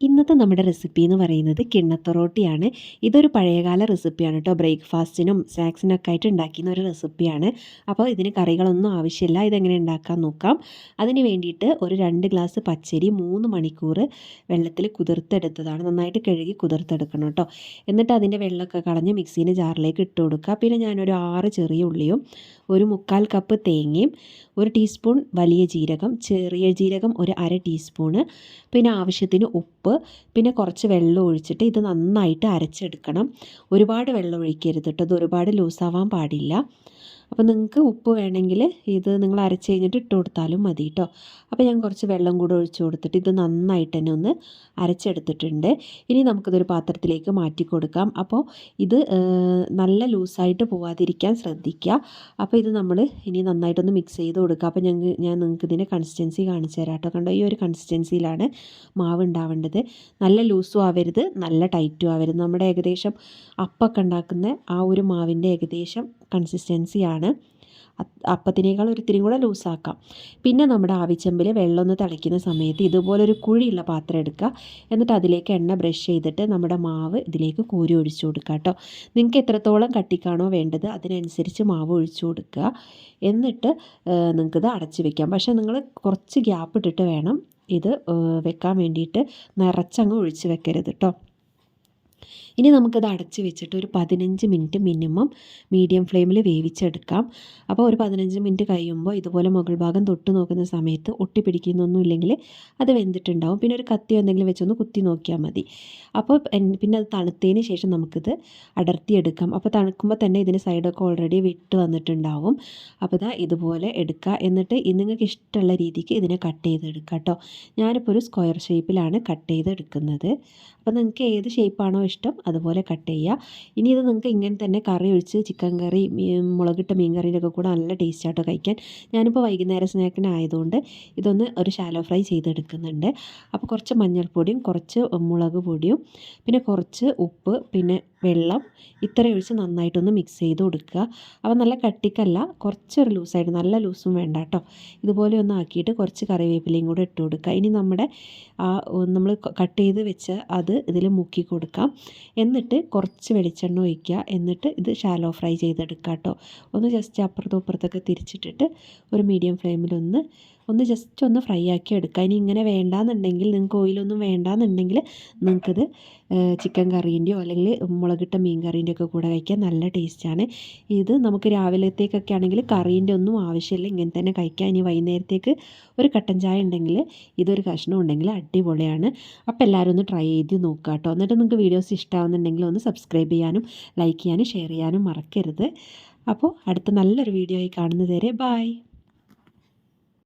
ഇന്നത്തെ നമ്മുടെ റെസിപ്പി എന്ന് പറയുന്നത് കിണ്ണത്തൊറോട്ടിയാണ്. ഇതൊരു പഴയകാല റെസിപ്പിയാണ് കേട്ടോ ബ്രേക്ക്ഫാസ്റ്റിനും സ്നാക്സിനൊക്കെ ആയിട്ട് ഉണ്ടാക്കുന്ന ഒരു റെസിപ്പിയാണ് അപ്പോൾ ഇതിന് കറികളൊന്നും ആവശ്യമില്ല. ഇതെങ്ങനെ ഉണ്ടാക്കാൻ നോക്കാം. അതിന് വേണ്ടിയിട്ട് ഒരു രണ്ട് ഗ്ലാസ് പച്ചരി മൂന്ന് മണിക്കൂർ വെള്ളത്തിൽ കുതിർത്തെടുത്തതാണ്. നന്നായിട്ട് കഴുകി കുതിർത്തെടുക്കണം കേട്ടോ എന്നിട്ട് അതിന്റെ വെള്ളമൊക്കെ കളഞ്ഞ് മിക്സീന്റെ ജാറിലേക്ക് ഇട്ട് കൊടുക്കുക. പിന്നെ ഞാനൊരു ആറ് ചെറിയ ഉള്ളിയും ഒരു മുക്കാൽ കപ്പ് തേങ്ങയും ഒരു ടീസ്പൂൺ വലിയ ജീരകം ചെറിയ ജീരകം ഒരു അര ടീസ്പൂണ് പിന്നെ ആവശ്യത്തിന് ഉപ്പ് പിന്നെ കുറച്ച് വെള്ളം ഒഴിച്ചിട്ട് ഇത് നന്നായിട്ട് അരച്ചെടുക്കണം. ഒരുപാട് വെള്ളം ഒഴിക്കരുത് കേട്ടോ ഇത് ഒരുപാട് ലൂസാവാൻ പാടില്ല. അപ്പോൾ നിങ്ങൾക്ക് ഉപ്പ് വേണമെങ്കിൽ ഇത് നിങ്ങൾ അരച്ച് കഴിഞ്ഞിട്ട് ഇട്ട് കൊടുത്താലും മതി കേട്ടോ അപ്പോൾ ഞാൻ കുറച്ച് വെള്ളം കൂടെ ഒഴിച്ച് കൊടുത്തിട്ട് ഇത് നന്നായിട്ട് തന്നെ ഒന്ന് അരച്ചെടുത്തിട്ടുണ്ട്. ഇനി നമുക്കിതൊരു പാത്രത്തിലേക്ക് മാറ്റി കൊടുക്കാം. അപ്പോൾ ഇത് നല്ല ലൂസായിട്ട് പോവാതിരിക്കാൻ ശ്രദ്ധിക്കുക. അപ്പോൾ ഇത് നമ്മൾ ഇനി നന്നായിട്ടൊന്ന് മിക്സ് ചെയ്ത് കൊടുക്കുക. അപ്പോൾ ഞങ്ങൾ ഞാൻ നിങ്ങൾക്ക് ഇതിന്റെ കൺസിസ്റ്റൻസി കാണിച്ചു തരാം കേട്ടോ കണ്ടോ? ഈ ഒരു കൺസിസ്റ്റൻസിയിലാണ് മാവ് ഉണ്ടാവേണ്ടത്. നല്ല ലൂസും ആവരുത് നല്ല ടൈറ്റും ആവരുത്. നമ്മുടെ ഏകദേശം അപ്പൊക്കെ ഉണ്ടാക്കുന്ന ആ ഒരു മാവിന്റെ ഏകദേശം കൺസിസ്റ്റൻസിയാണ് അപ്പത്തിനേക്കാൾ ഒരിത്തിരി കൂടെ ലൂസാക്കാം. പിന്നെ നമ്മുടെ ആവിച്ചമ്പിൽ വെള്ളം ഒന്ന് തിളയ്ക്കുന്ന സമയത്ത് ഇതുപോലൊരു കുഴിയുള്ള പാത്രം എടുക്കുക. എന്നിട്ട് അതിലേക്ക് എണ്ണ ബ്രഷ് ചെയ്തിട്ട് നമ്മുടെ മാവ് ഇതിലേക്ക് കോരി ഒഴിച്ചു കൊടുക്കുക കേട്ടോ. നിങ്ങൾക്ക് എത്രത്തോളം കട്ടിക്കാണോ വേണ്ടത് അതിനനുസരിച്ച് മാവ് ഒഴിച്ചു കൊടുക്കുക. എന്നിട്ട് നിങ്ങൾക്കിത് അടച്ച് വെക്കാം. പക്ഷേ നിങ്ങൾ കുറച്ച് ഗ്യാപ്പ് ഇട്ടിട്ട് വേണം ഇത് വെക്കാൻ വേണ്ടിയിട്ട് നിറച്ചങ്ങ് ഒഴിച്ച് വെക്കരുത് കേട്ടോ. ഇനി നമുക്കത് അടച്ച് വെച്ചിട്ട് ഒരു പതിനഞ്ച് മിനിറ്റ് മിനിമം മീഡിയം ഫ്ലെയിമിൽ വേവിച്ചെടുക്കാം. അപ്പോൾ ഒരു പതിനഞ്ച് മിനിറ്റ് കഴിയുമ്പോൾ ഇതുപോലെ മുകൾ ഭാഗം തൊട്ട് നോക്കുന്ന സമയത്ത് ഒട്ടിപ്പിടിക്കുന്നൊന്നും ഇല്ലെങ്കിൽ അത് വെന്തിട്ടുണ്ടാവും. പിന്നെ ഒരു കത്തി എന്തെങ്കിലും വെച്ചൊന്ന് കുത്തി നോക്കിയാൽ മതി. അപ്പോൾ പിന്നെ അത് തണുത്തതിന് ശേഷം നമുക്കിത് അടർത്തിയെടുക്കാം. അപ്പോൾ തണുക്കുമ്പോൾ തന്നെ ഇതിന് സൈഡൊക്കെ ഓൾറെഡി വിട്ട് വന്നിട്ടുണ്ടാവും. അപ്പോൾ ഇതാ ഇതുപോലെ എടുക്കുക. എന്നിട്ട് നിങ്ങൾക്ക് ഇഷ്ടമുള്ള രീതിക്ക് ഇതിനെ കട്ട് ചെയ്തെടുക്കാം കേട്ടോ. ഞാനിപ്പോൾ ഒരു സ്ക്വയർ ഷേപ്പിലാണ് കട്ട് ചെയ്തെടുക്കുന്നത്. അപ്പോൾ നിങ്ങൾക്ക് ഏത് ഷേപ്പാണോ ഇഷ്ടം അതുപോലെ കട്ട് ചെയ്യുക. ഇനി ഇത് നിങ്ങൾക്ക് ഇങ്ങനെ തന്നെ കറി ഒഴിച്ച് ചിക്കൻ കറി മുളകിട്ട മീൻ കറീന്റെ ഒക്കെ കൂടെ നല്ല ടേസ്റ്റാട്ടോ കഴിക്കാൻ. ഞാനിപ്പോൾ വൈകുന്നേര സ്നാക്കിനായതുകൊണ്ട് ഇതൊന്ന് ഒരു ഷാലോ ഫ്രൈ ചെയ്തെടുക്കുന്നുണ്ട്. അപ്പോൾ കുറച്ച് മഞ്ഞൾപ്പൊടിയും കുറച്ച് മുളക് പൊടിയും പിന്നെ കുറച്ച് ഉപ്പ് പിന്നെ വെള്ളം ഇത്ര ഒഴിച്ച് നന്നായിട്ടൊന്ന് മിക്സ് ചെയ്ത് കൊടുക്കുക. അപ്പോൾ നല്ല കട്ടിക്കല്ല കുറച്ചൊരു ലൂസായിട്ട് നല്ല ലൂസും വേണ്ട കേട്ടോ ഇതുപോലെ ഒന്ന് ആക്കിയിട്ട് കുറച്ച് കറിവേപ്പിലയും കൂടെ ഇട്ട് കൊടുക്കുക. ഇനി നമ്മുടെ ആ നമ്മൾ കട്ട് ചെയ്ത് വെച്ച് അത് ഇതിൽ മുക്കി കൊടുക്കാം. എന്നിട്ട് കുറച്ച് വെളിച്ചെണ്ണ ഒഴിക്കുക. എന്നിട്ട് ഇത് ഷാലോ ഫ്രൈ ചെയ്തെടുക്കുക കേട്ടോ. ഒന്ന് ജസ്റ്റ് അപ്പുറത്തും ഇപ്പുറത്തൊക്കെ തിരിച്ചിട്ടിട്ട് ഒരു മീഡിയം ഫ്ലെയിമിലൊന്ന് ഒന്ന് ജസ്റ്റ് ഒന്ന് ഫ്രൈ ആക്കി എടുക്കുക ഇനി ഇങ്ങനെ വേണ്ടാന്നുണ്ടെങ്കിൽ നിങ്ങൾക്ക് ഓയിലൊന്നും വേണ്ടാന്നുണ്ടെങ്കിൽ നിങ്ങൾക്കിത് ചിക്കൻ കറീന്റെയോ അല്ലെങ്കിൽ മുളകിട്ട മീൻ കറീന്റെ ഒക്കെ കൂടെ കഴിക്കാൻ നല്ല ടേസ്റ്റാണ് ഇത് നമുക്ക് രാവിലത്തേക്കൊക്കെ ആണെങ്കിൽ കറീന്റെ ഒന്നും ആവശ്യമില്ല. ഇങ്ങനെ തന്നെ കഴിക്കാം. ഇനി വൈകുന്നേരത്തേക്ക് ഒരു കട്ടൻ ചായ ഉണ്ടെങ്കിൽ ഇതൊരു കഷ്ണം ഉണ്ടെങ്കിൽ അടിപൊളിയാണ്. അപ്പോൾ എല്ലാവരും ഒന്ന് ട്രൈ ചെയ്ത് നോക്കുക കേട്ടോ എന്നിട്ട് നിങ്ങൾക്ക് വീഡിയോസ് ഇഷ്ടമാവുന്നുണ്ടെങ്കിൽ ഒന്ന് സബ്സ്ക്രൈബ് ചെയ്യാനും ലൈക്ക് ചെയ്യാനും ഷെയർ ചെയ്യാനും മറക്കരുത്. അപ്പോൾ അടുത്ത നല്ലൊരു വീഡിയോ ആയി കാണുന്നതുവരെ ബൈ